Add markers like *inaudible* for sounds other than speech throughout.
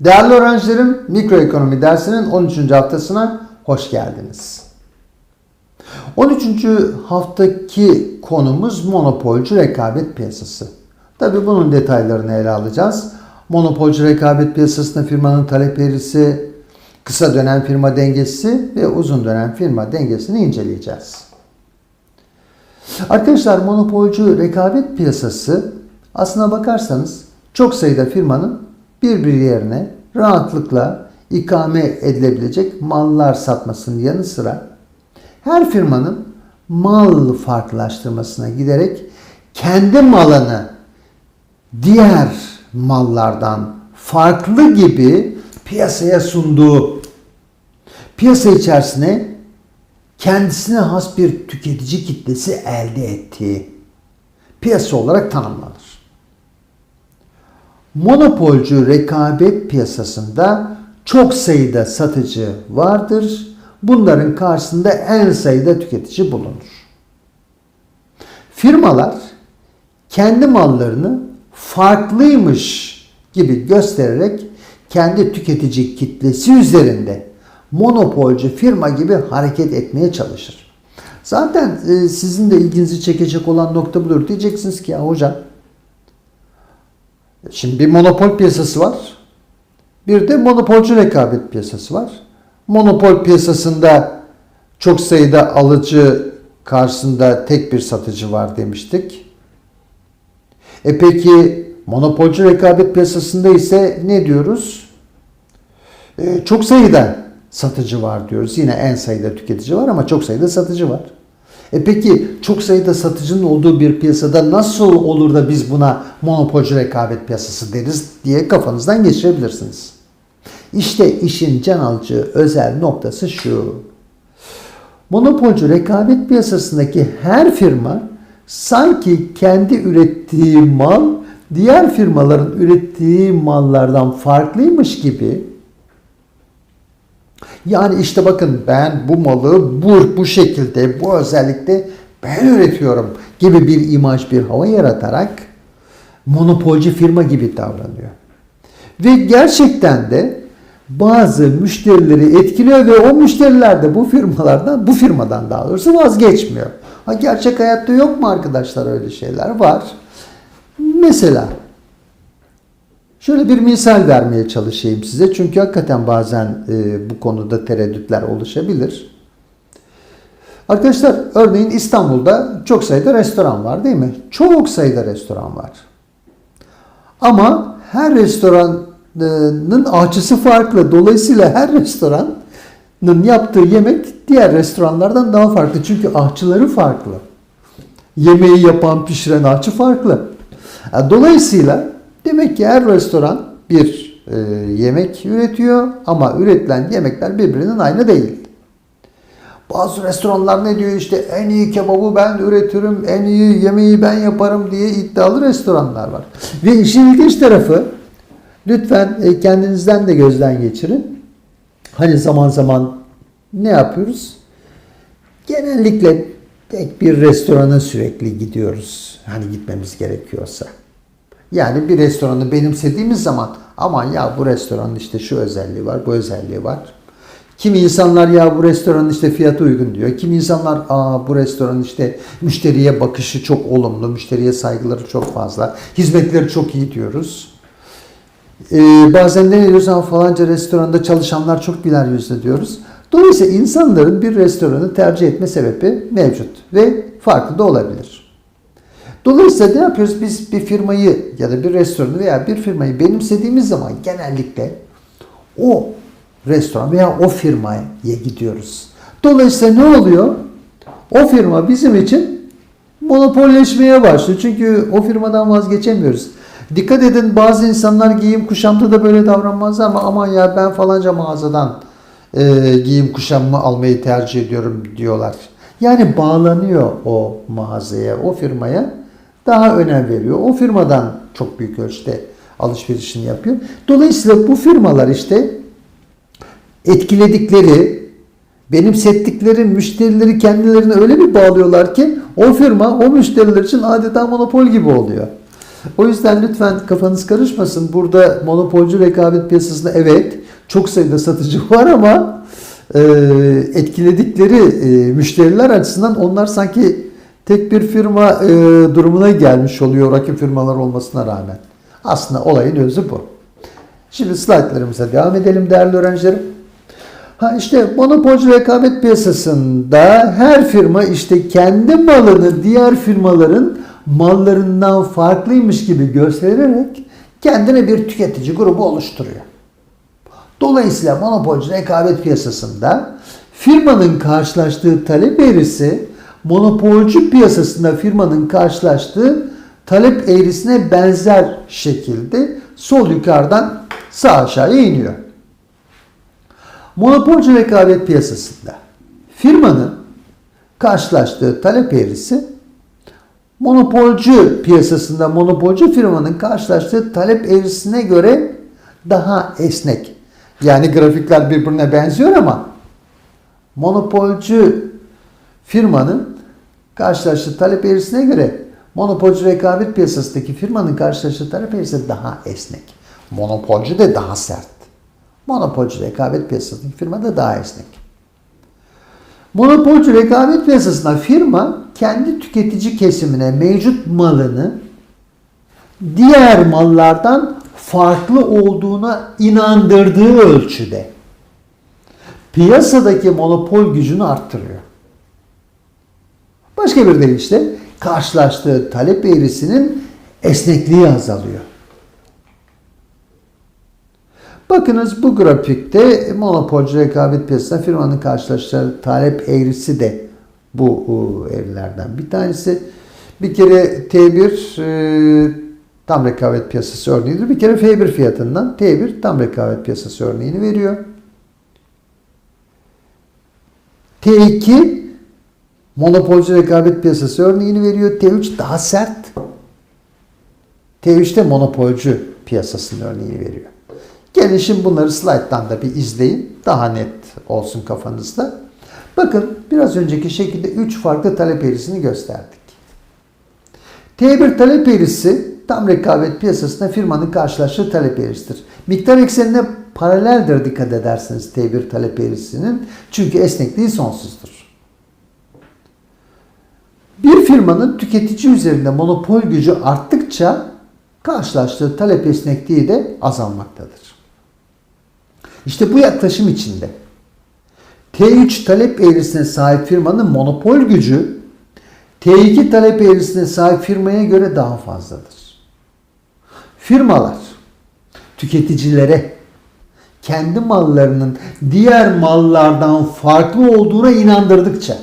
Değerli öğrencilerim, mikroekonomi dersinin 13. haftasına hoş geldiniz. 13. haftaki konumuz monopolcu rekabet piyasası. Tabi bunun detaylarını ele alacağız. Monopolcu rekabet piyasasında firmanın talep eğrisi, kısa dönem firma dengesi ve uzun dönem firma dengesini inceleyeceğiz. Arkadaşlar monopolcu rekabet piyasası aslına bakarsanız çok sayıda firmanın birbiri yerine rahatlıkla ikame edilebilecek mallar satmasının yanı sıra her firmanın mal farklılaştırmasına giderek kendi malını diğer mallardan farklı gibi piyasaya sunduğu piyasa içerisine kendisine has bir tüketici kitlesi elde ettiği piyasa olarak tanımlanır. Monopolcu rekabet piyasasında çok sayıda satıcı vardır. Bunların karşısında en sayıda tüketici bulunur. Firmalar kendi mallarını farklıymış gibi göstererek kendi tüketici kitlesi üzerinde monopolcu firma gibi hareket etmeye çalışır. Zaten e, sizin de ilginizi çekecek olan nokta budur. Diyeceksiniz ki ya hocam Şimdi bir monopol piyasası var. Bir de monopolcu rekabet piyasası var. Monopol piyasasında çok sayıda alıcı karşısında tek bir satıcı var demiştik. E peki monopolcu rekabet piyasasında ise ne diyoruz? E, çok sayıda satıcı var diyoruz. Yine en sayıda tüketici var ama çok sayıda satıcı var. E peki çok sayıda satıcının olduğu bir piyasada nasıl olur da biz buna monopolcu rekabet piyasası deriz diye kafanızdan geçirebilirsiniz. İşte işin can alıcı özel noktası şu. Monopolcu rekabet piyasasındaki her firma sanki kendi ürettiği mal diğer firmaların ürettiği mallardan farklıymış gibi yani işte bakın ben bu malı bu, bu şekilde, bu özellikle ben üretiyorum gibi bir imaj, bir hava yaratarak monopolcu firma gibi davranıyor. Ve gerçekten de bazı müşterileri etkiliyor ve o müşteriler de bu firmalardan, bu firmadan daha doğrusu vazgeçmiyor. Ha, gerçek hayatta yok mu arkadaşlar öyle şeyler? Var. Mesela Şöyle bir misal vermeye çalışayım size. Çünkü hakikaten bazen e, bu konuda tereddütler oluşabilir. Arkadaşlar örneğin İstanbul'da çok sayıda restoran var değil mi? Çok sayıda restoran var. Ama her restoranın ahçısı farklı. Dolayısıyla her restoranın yaptığı yemek diğer restoranlardan daha farklı. Çünkü ahçıları farklı. Yemeği yapan, pişiren ahçı farklı. Dolayısıyla Demek ki her restoran bir e, yemek üretiyor ama üretilen yemekler birbirinin aynı değil. Bazı restoranlar ne diyor işte en iyi kebabı ben üretirim, en iyi yemeği ben yaparım diye iddialı restoranlar var. Ve işin ilginç tarafı lütfen e, kendinizden de gözden geçirin. Hani zaman zaman ne yapıyoruz? Genellikle tek bir restorana sürekli gidiyoruz. Hani gitmemiz gerekiyorsa. Yani bir restoranı benimsediğimiz zaman aman ya bu restoranın işte şu özelliği var, bu özelliği var. Kimi insanlar ya bu restoranın işte fiyatı uygun diyor. Kimi insanlar aa bu restoranın işte müşteriye bakışı çok olumlu, müşteriye saygıları çok fazla, hizmetleri çok iyi diyoruz. Ee, bazen ne diyoruz ama falanca restoranda çalışanlar çok güler yüzlü diyoruz. Dolayısıyla insanların bir restoranı tercih etme sebebi mevcut ve farklı da olabilir. Dolayısıyla ne yapıyoruz? Biz bir firmayı ya da bir restoranı veya bir firmayı benimsediğimiz zaman genellikle o restoran veya o firmaya gidiyoruz. Dolayısıyla ne oluyor? O firma bizim için monopolleşmeye başlıyor. Çünkü o firmadan vazgeçemiyoruz. Dikkat edin bazı insanlar giyim kuşamda da böyle davranmazlar ama aman ya ben falanca mağazadan e, giyim kuşamımı almayı tercih ediyorum diyorlar. Yani bağlanıyor o mağazaya, o firmaya daha önem veriyor. O firmadan çok büyük ölçüde alışverişini yapıyor. Dolayısıyla bu firmalar işte etkiledikleri, benimsettikleri müşterileri kendilerine öyle bir bağlıyorlar ki o firma o müşteriler için adeta monopol gibi oluyor. O yüzden lütfen kafanız karışmasın. Burada monopolcu rekabet piyasasında evet çok sayıda satıcı *laughs* var ama e, etkiledikleri e, müşteriler açısından onlar sanki tek bir firma e, durumuna gelmiş oluyor rakip firmalar olmasına rağmen. Aslında olayın özü bu. Şimdi slaytlarımıza devam edelim değerli öğrencilerim. Ha işte monopolcu rekabet piyasasında her firma işte kendi malını diğer firmaların mallarından farklıymış gibi göstererek kendine bir tüketici grubu oluşturuyor. Dolayısıyla monopolcu rekabet piyasasında firmanın karşılaştığı talep eğrisi monopolcu piyasasında firmanın karşılaştığı talep eğrisine benzer şekilde sol yukarıdan sağ aşağıya iniyor. Monopolcu rekabet piyasasında firmanın karşılaştığı talep eğrisi monopolcu piyasasında monopolcu firmanın karşılaştığı talep eğrisine göre daha esnek. Yani grafikler birbirine benziyor ama monopolcu firmanın karşılaştığı talep eğrisine göre monopolcu rekabet piyasasındaki firmanın karşılaştığı talep eğrisi daha esnek. Monopolcu da daha sert. Monopolcu rekabet piyasasındaki firma da daha esnek. Monopolcu rekabet piyasasında firma kendi tüketici kesimine mevcut malını diğer mallardan farklı olduğuna inandırdığı ölçüde piyasadaki monopol gücünü arttırıyor. Başka bir deyişle karşılaştığı talep eğrisinin esnekliği azalıyor. Bakınız bu grafikte monopolcu rekabet piyasasında firmanın karşılaştığı talep eğrisi de bu eğrilerden bir tanesi. Bir kere T1 e, tam rekabet piyasası örneğidir. Bir kere F1 fiyatından T1 tam rekabet piyasası örneğini veriyor. T2 monopolcu rekabet piyasası örneğini veriyor. T3 daha sert. T3 de monopolcu piyasasının örneğini veriyor. Gelin şimdi bunları slayttan da bir izleyin. Daha net olsun kafanızda. Bakın biraz önceki şekilde 3 farklı talep eğrisini gösterdik. T1 talep eğrisi tam rekabet piyasasında firmanın karşılaştığı talep eğrisidir. Miktar eksenine paraleldir dikkat ederseniz T1 talep eğrisinin. Çünkü esnekliği sonsuzdur. Firmanın tüketici üzerinde monopol gücü arttıkça karşılaştığı talep esnekliği de azalmaktadır. İşte bu yaklaşım içinde T3 talep eğrisine sahip firmanın monopol gücü T2 talep eğrisine sahip firmaya göre daha fazladır. Firmalar tüketicilere kendi mallarının diğer mallardan farklı olduğuna inandırdıkça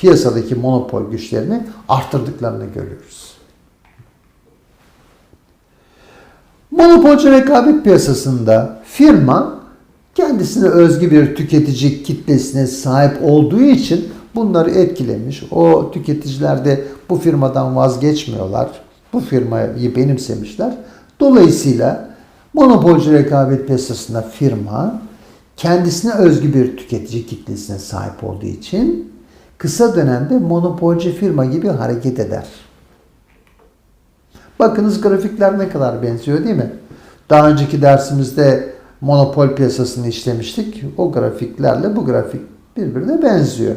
piyasadaki monopol güçlerini arttırdıklarını görüyoruz. Monopolcu rekabet piyasasında firma kendisine özgü bir tüketici kitlesine sahip olduğu için bunları etkilemiş. O tüketiciler de bu firmadan vazgeçmiyorlar. Bu firmayı benimsemişler. Dolayısıyla monopolcu rekabet piyasasında firma kendisine özgü bir tüketici kitlesine sahip olduğu için kısa dönemde monopolcu firma gibi hareket eder. Bakınız grafikler ne kadar benziyor değil mi? Daha önceki dersimizde monopol piyasasını işlemiştik. O grafiklerle bu grafik birbirine benziyor.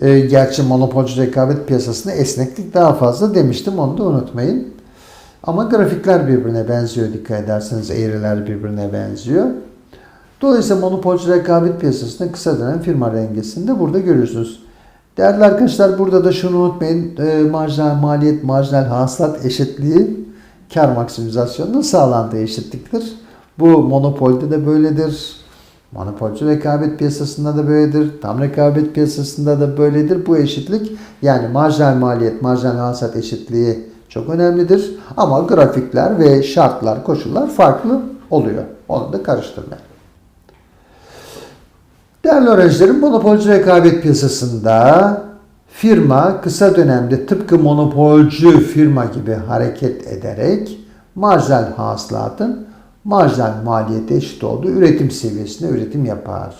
E, gerçi monopolcu rekabet piyasasında esneklik daha fazla demiştim. Onu da unutmayın. Ama grafikler birbirine benziyor dikkat ederseniz eğriler birbirine benziyor. Dolayısıyla monopolcu rekabet piyasasında kısa dönem firma dengesinde burada görüyorsunuz. Değerli arkadaşlar burada da şunu unutmayın. E, marjinal maliyet, marjinal hasılat eşitliği kar maksimizasyonunun sağlandığı eşitliktir. Bu monopolde de böyledir. Monopolcu rekabet piyasasında da böyledir. Tam rekabet piyasasında da böyledir. Bu eşitlik yani marjinal maliyet, marjinal hasat eşitliği çok önemlidir. Ama grafikler ve şartlar, koşullar farklı oluyor. Onu da karıştırmayın. Değerli öğrencilerim, monopolcu rekabet piyasasında firma kısa dönemde tıpkı monopolcu firma gibi hareket ederek marjinal hasılatın marjinal maliyete eşit olduğu üretim seviyesine üretim yapar.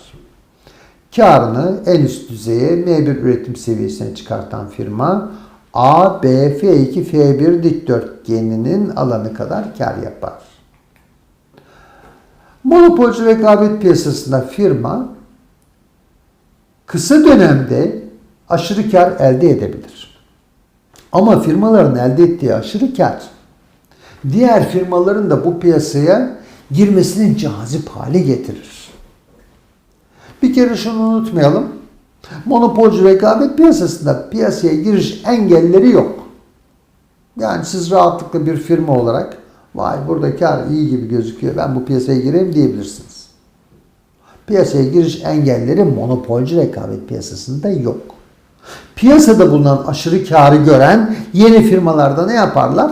Karını en üst düzeye M1 üretim seviyesine çıkartan firma A, B, F2, F1 dikdörtgeninin alanı kadar kar yapar. Monopolcu rekabet piyasasında firma kısa dönemde aşırı kar elde edebilir. Ama firmaların elde ettiği aşırı kar diğer firmaların da bu piyasaya girmesini cazip hale getirir. Bir kere şunu unutmayalım. Monopolcu rekabet piyasasında piyasaya giriş engelleri yok. Yani siz rahatlıkla bir firma olarak vay burada kar iyi gibi gözüküyor ben bu piyasaya gireyim diyebilirsiniz. Piyasaya giriş engelleri monopolcu rekabet piyasasında yok. Piyasada bulunan aşırı karı gören yeni firmalarda ne yaparlar?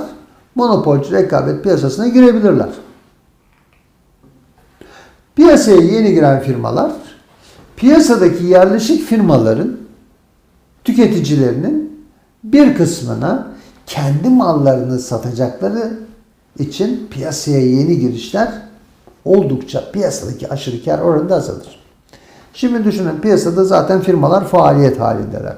Monopolcu rekabet piyasasına girebilirler. Piyasaya yeni giren firmalar piyasadaki yerleşik firmaların tüketicilerinin bir kısmına kendi mallarını satacakları için piyasaya yeni girişler oldukça piyasadaki aşırı kar oranında azalır. Şimdi düşünün piyasada zaten firmalar faaliyet halindeler.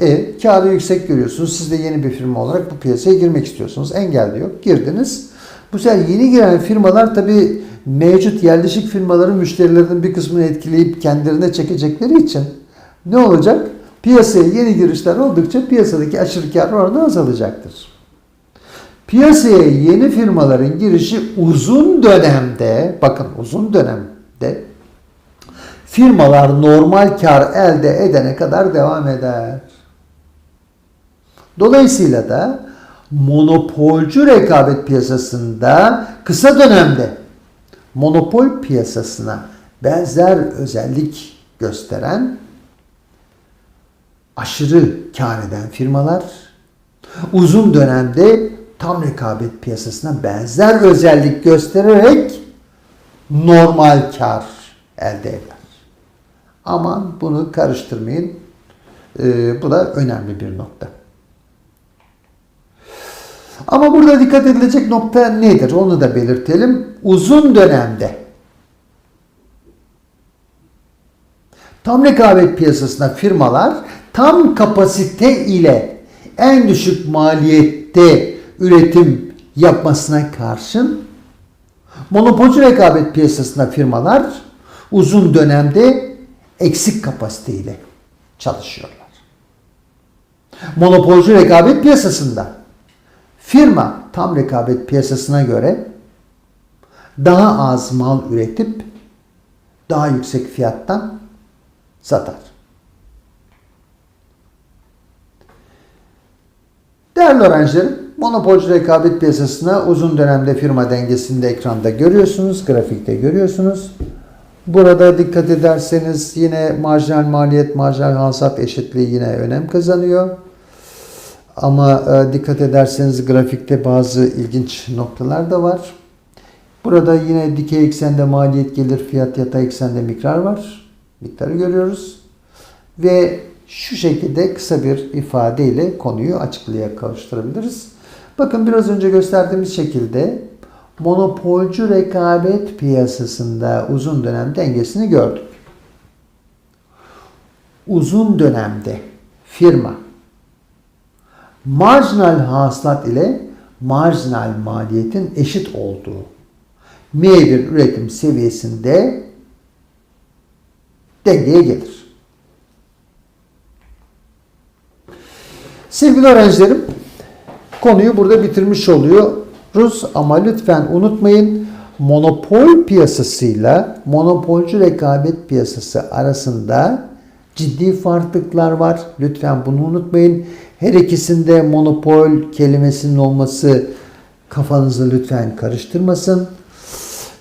E, karı yüksek görüyorsunuz. Siz de yeni bir firma olarak bu piyasaya girmek istiyorsunuz. Engel de yok. Girdiniz. Bu sefer yeni giren firmalar tabii mevcut yerleşik firmaların müşterilerinin bir kısmını etkileyip kendilerine çekecekleri için ne olacak? Piyasaya yeni girişler oldukça piyasadaki aşırı kar oranı azalacaktır. Piyasaya yeni firmaların girişi uzun dönemde, bakın uzun dönemde firmalar normal kar elde edene kadar devam eder. Dolayısıyla da monopolcu rekabet piyasasında kısa dönemde monopol piyasasına benzer özellik gösteren aşırı kar eden firmalar uzun dönemde tam rekabet piyasasına benzer özellik göstererek normal kar elde eder. Aman bunu karıştırmayın. Ee, bu da önemli bir nokta. Ama burada dikkat edilecek nokta nedir? Onu da belirtelim. Uzun dönemde tam rekabet piyasasında firmalar tam kapasite ile en düşük maliyette üretim yapmasına karşın monopolcu rekabet piyasasında firmalar uzun dönemde eksik kapasite ile çalışıyorlar. Monopolcu rekabet piyasasında firma tam rekabet piyasasına göre daha az mal üretip daha yüksek fiyattan satar. Değerli öğrencilerim, monopolcu rekabet piyasasına uzun dönemde firma dengesini de ekranda görüyorsunuz, grafikte görüyorsunuz. Burada dikkat ederseniz yine marjinal maliyet, marjinal hasat eşitliği yine önem kazanıyor. Ama e, dikkat ederseniz grafikte bazı ilginç noktalar da var. Burada yine dikey eksende maliyet gelir, fiyat yatay eksende miktar var. Miktarı görüyoruz. Ve şu şekilde kısa bir ifadeyle konuyu açıklığa kavuşturabiliriz. Bakın biraz önce gösterdiğimiz şekilde monopolcu rekabet piyasasında uzun dönem dengesini gördük. Uzun dönemde firma marjinal hasılat ile marjinal maliyetin eşit olduğu M1 üretim seviyesinde dengeye gelir. Sevgili öğrencilerim, konuyu burada bitirmiş oluyoruz ama lütfen unutmayın monopol piyasasıyla monopolcu rekabet piyasası arasında ciddi farklılıklar var. Lütfen bunu unutmayın. Her ikisinde monopol kelimesinin olması kafanızı lütfen karıştırmasın.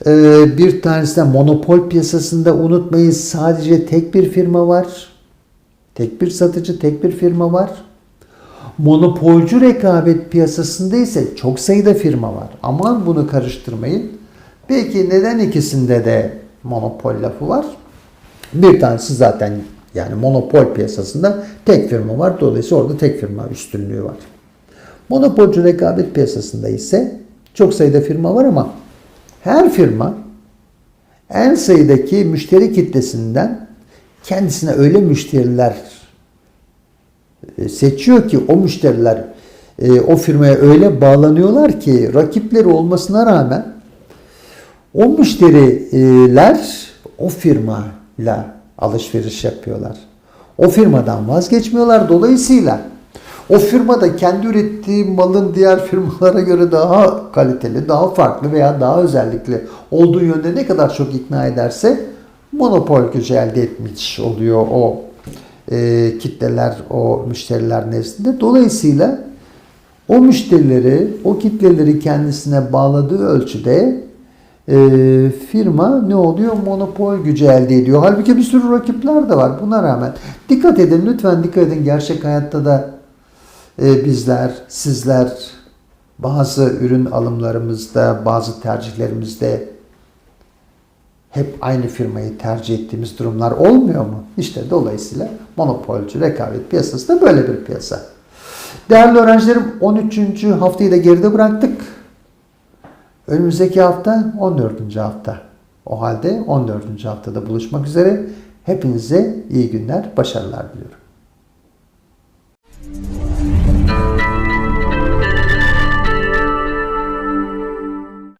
Ee, bir tanesi de monopol piyasasında unutmayın sadece tek bir firma var. Tek bir satıcı, tek bir firma var. Monopolcu rekabet piyasasında ise çok sayıda firma var. Aman bunu karıştırmayın. Peki neden ikisinde de monopol lafı var? Bir tanesi zaten yani monopol piyasasında tek firma var. Dolayısıyla orada tek firma üstünlüğü var. Monopolcu rekabet piyasasında ise çok sayıda firma var ama her firma en sayıdaki müşteri kitlesinden kendisine öyle müşteriler seçiyor ki o müşteriler e, o firmaya öyle bağlanıyorlar ki rakipleri olmasına rağmen o müşteriler o firmayla alışveriş yapıyorlar. O firmadan vazgeçmiyorlar. Dolayısıyla o firma da kendi ürettiği malın diğer firmalara göre daha kaliteli, daha farklı veya daha özellikli olduğu yönde ne kadar çok ikna ederse monopol gücü elde etmiş oluyor o e, kitleler, o müşteriler nezdinde. Dolayısıyla o müşterileri, o kitleleri kendisine bağladığı ölçüde e, firma ne oluyor? Monopol gücü elde ediyor. Halbuki bir sürü rakipler de var buna rağmen. Dikkat edin lütfen dikkat edin. Gerçek hayatta da e, bizler, sizler bazı ürün alımlarımızda, bazı tercihlerimizde hep aynı firmayı tercih ettiğimiz durumlar olmuyor mu? İşte dolayısıyla monopolcu rekabet piyasası da böyle bir piyasa. Değerli öğrencilerim 13. haftayı da geride bıraktık. Önümüzdeki hafta 14. hafta. O halde 14. haftada buluşmak üzere. Hepinize iyi günler, başarılar diliyorum.